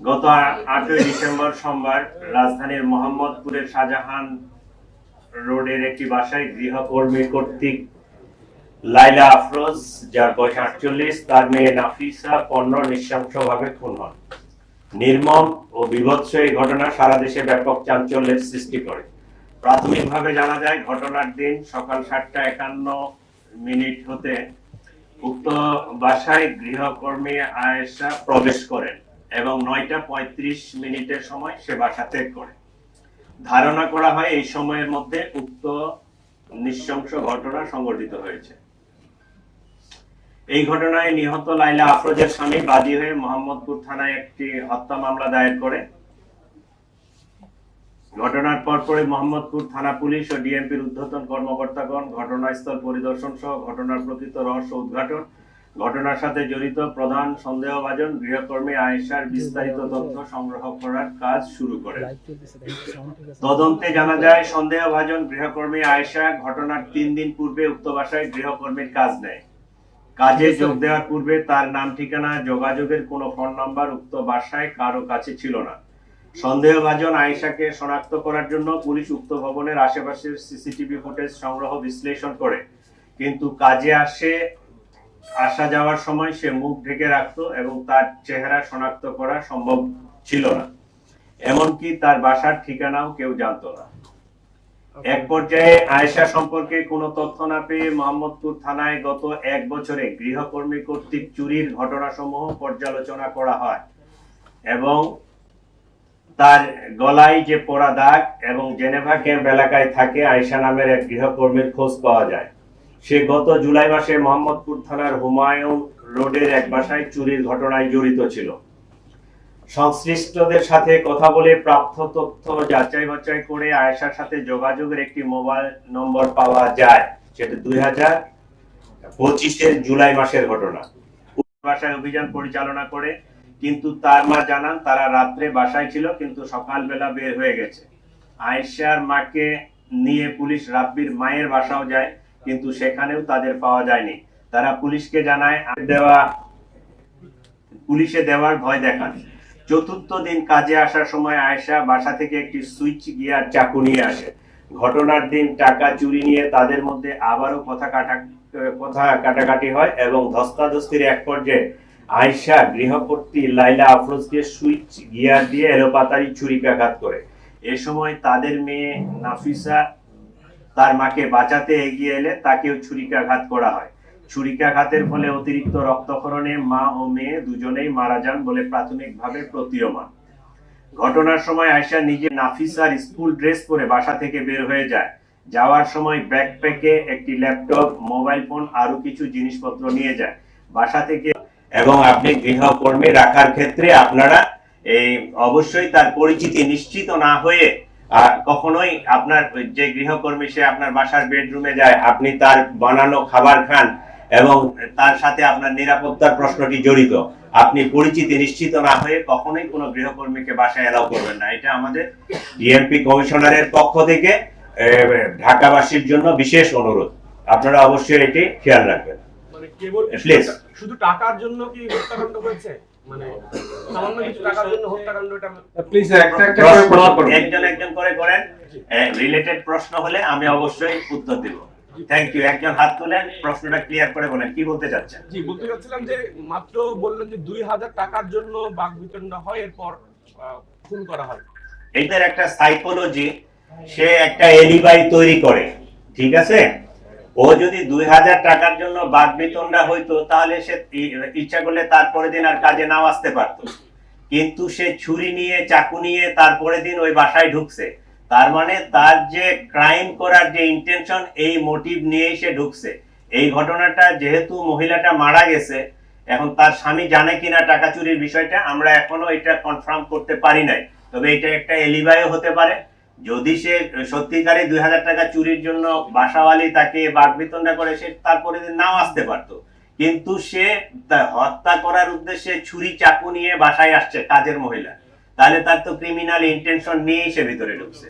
গত আটই ডিসেম্বর সোমবার রাজধানীর মোহাম্মদপুরের শাহজাহান রোডের একটি বাসায় গৃহকর্মী কর্তৃক লাইলা আফরোজ, যার বয়স আটচল্লিশ, তার মেয়ে নাফিসা পণ্য নৃশংসভাবে খুন হন। নির্মম ও বিভৎস এই ঘটনা সারা দেশে ব্যাপক চাঞ্চল্যের সৃষ্টি করে। প্রাথমিকভাবে জানা যায়, ঘটনার দিন সকাল সাতটা একান্ন মিনিট হতে উক্ত বাসায় গৃহকর্মী আয়েশা প্রবেশ করেন। এবং নয়টা পঁয়ত্রিশ মিনিটের সময় সে বাসা ত্যাগ করে। ধারণা করা হয় এই সময়ের মধ্যে উক্ত নৃশংস ঘটনা সংঘটিত হয়েছে। এই ঘটনায় নিহত লাইলা আফরোজের স্বামী বাদী হয়ে মোহাম্মদপুর থানায় একটি হত্যা মামলা দায়ের করে। ঘটনার পরপরই মোহাম্মদপুর থানা পুলিশ ও ডিএমপির ঊর্ধ্বতন কর্মকর্তাগণ ঘটনাস্থল পরিদর্শন সহ ঘটনার প্রকৃত রহস্য উদ্ঘাটন ঘটনার সাথে জড়িত প্রধান সন্দেহভাজন গৃহকর্মী আয়েশার বিস্তারিত তথ্য সংগ্রহ করার কাজ শুরু করে তদন্তে জানা যায় সন্দেহভাজন গৃহকর্মী আয়েশা ঘটনার তিন দিন পূর্বে উক্ত বাসায় গৃহকর্মীর কাজ নেয়। কাজে যোগ দেওয়ার পূর্বে তার নাম ঠিকানা যোগাযোগের কোনো ফোন নাম্বার উক্ত বাসায় কারও কাছে ছিল না। সন্দেহভাজন আয়েশাকে শনাক্ত করার জন্য পুলিশ উক্ত ভবনের আশেপাশের সিসিটিভি ফুটেজ সংগ্রহ বিশ্লেষণ করে। কিন্তু কাজে আসে আসা যাওয়ার সময় সে মুখ ঢেকে রাখতো এবং তার চেহারা শনাক্ত করা সম্ভব ছিল না। এমনকি তার বাসার ঠিকানাও কেউ জানতো না। এক পর্যায়ে আয়েশা সম্পর্কে কোনো তথ্য না পেয়ে মোহাম্মদপুর থানায় গত এক বছরে গৃহকর্মী কর্তৃক চুরির ঘটনাসমূহ পর্যালোচনা করা হয় এবং তার গলায় যে পোড়া দাগ এবং জেনেভা ক্যাম্প এলাকায় থাকে আয়েশা নামের এক গৃহকর্মীর খোঁজ পাওয়া যায়। সে গত জুলাই মাসে মোহাম্মদপুর থানার হুমায়ুন রোডের এক বাসায় চুরির ঘটনায় জড়িত ছিল। সংশ্লিষ্টদের সাথে কথা বলে প্রাপ্ত তথ্য যাচাই বাছাই করে আয়েশার সাথে যোগাযোগের একটি মোবাইল নম্বর পাওয়া যায় সেটা দুই হাজার পঁচিশের জুলাই মাসের ঘটনা। বাসায় অভিযান পরিচালনা করে, কিন্তু তার মা জানান তারা রাত্রে বাসায় ছিল, কিন্তু সকালবেলা বের হয়ে গেছে। আয়েশার মাকে নিয়ে পুলিশ রাব্বির মায়ের বাসাও যায় কিন্তু সেখানেও তাদের পাওয়া যায়নি। তারা পুলিশকে জানায় দেওয়া, পুলিশে দেওয়ার ভয় দেখান। চতুর্থ দিন কাজে আসার সময় আয়েশা বাসা থেকে একটি সুইচ গিয়ার চাকু নিয়ে আসে। ঘটনার দিন টাকা চুরি নিয়ে তাদের মধ্যে আবারও কথা কাটা, কথা কাটাকাটি হয় এবং ধস্তাধস্তির এক পর্যায়ে আয়েশা গৃহকর্ত্রী লাইলা আফরোজকে সুইচ গিয়ার দিয়ে এলোপাতারি ছুরিকাঘাত করে। এ সময় তাদের মেয়ে নাফিসা তার মাকে বাঁচাতে এগিয়ে এলে তাকেও ছুরিকাঘাত করা হয়। ছুরিকাঘাতের ফলে অতিরিক্ত রক্তক্ষরণে মা ও মেয়ে দুজনেই মারা যান বলে প্রাথমিকভাবে প্রতীয়মান। ঘটনার সময় আয়শা নিজে নাফিসার স্কুল ড্রেস পরে বাসা থেকে বের হয়ে যায়। যাওয়ার সময় ব্যাকপ্যাকে একটি ল্যাপটপ, মোবাইল ফোন আরও কিছু জিনিসপত্র নিয়ে যায়। বাসা থেকে এবং আপনি গৃহকর্মী রাখার ক্ষেত্রে আপনারা এই অবশ্যই তার পরিচিতি নিশ্চিত না হয়ে আহ, কখনোই আপনার যে গৃহকর্মী সে আপনার বাসার বেডরুমে যায় আপনি তার বানানো খাবার খান এবং তার সাথে আপনার নিরাপত্তার প্রশ্নটি জড়িত। আপনি পরিচিতি নিশ্চিত না হয়ে কখনোই কোনো গৃহকর্মীকে বাসায় এলাও করবেন না। এটা আমাদের ডিএমপি কমিশনারের পক্ষ থেকে ঢাকাবাসীর জন্য বিশেষ অনুরোধ। আপনারা অবশ্যই এটি খেয়াল রাখবেন। কেবল. শুধু টাকার জন্য কি হত্যাকাণ্ড হয়েছে? মানে সামান্য কিছু টাকার জন্য হত্যাকাণ্ড প্লিজ একটা একটা করে প্রশ্ন প্রশ্ন করুন। একজন একজন করে করেন। রিলেটেড প্রশ্ন হলে আমি অবশ্যই উত্তর দেব। থ্যাংক ইউ একজন হাত তুলেন প্রশ্নটা ক্লিয়ার করে বলেন। কি বলতে চাচ্ছেন? জি বলতে চাচ্ছিলাম যে মাত্র বললেন যে দুই হাজার টাকার জন্য বাঘ বিতণ্ড হয় এরপর আহ, খুন করা হয়। এটার একটা সাইকোলজি সে একটা এলিবাই তৈরি করে। ঠিক আছে? ও যদি দুই হাজার টাকার জন্য বাদ বেতনটা হইতো, তাহলে সে ইচ্ছা করলে তারপরে দিন আর কাজে নাও আসতে পারতো। কিন্তু সে ছুরি নিয়ে, চাকু নিয়ে তারপরে দিন ওই বাসায় ঢুকছে। তার মানে তার যে ক্রাইম করার যে ইন্টেনশন এই মোটিভ নিয়েই সে ঢুকছে। এই ঘটনাটা যেহেতু মহিলাটা মারা গেছে, এখন তার স্বামী জানে কিনা টাকা চুরির বিষয়টা, আমরা এখনও এটা কনফার্ম করতে পারি নাই। তবে এটা একটা এলিবাইও হতে পারে। যদি সে সত্যিকারে দুই হাজার টাকা চুরির জন্য বাসাওয়ালি তাকে বাগবিতণ্ডা করে, সে তারপরে নাও আসতে পারতো। কিন্তু সে হত্যা করার উদ্দেশ্যে ছুরি চাকু নিয়ে বাসায় আসছে কাজের মহিলা। তাহলে তার তো ক্রিমিনাল ইন্টেনশন নিয়েই সে ভিতরে ঢুকছে।